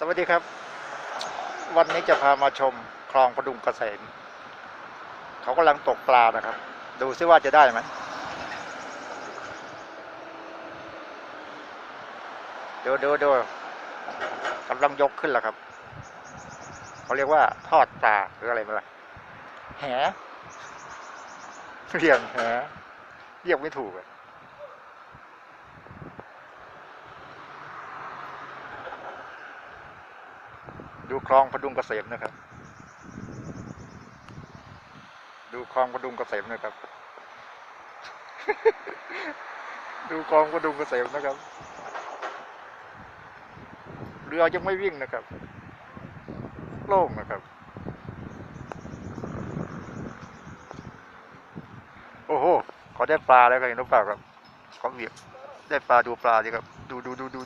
สวัสดีครับ วันนี้จะพามาชมคลองประดุงเกษมเขากำลังตกปลานะครับ ดูซิว่าจะได้ไหมดูดูดูกำลังยกขึ้นแล้วครับเขาเรียกว่าทอดปลาหรืออะไรไม่รู้แหเรียงแหเรียกไม่ถูกอะ ดูคลองพดุงเกษมนะครับ ดูคลองพดุงเกษมนะครับ ดูคลองพดุงเกษมนะครับ เรือยังไม่วิ่งนะครับ โล่งนะครับ โอ้โหเขาได้ปลาแล้วครับเห็นหรือเปล่าครับเขาเหวียบได้ปลาดูปลาดีครับ ดูดูดูดู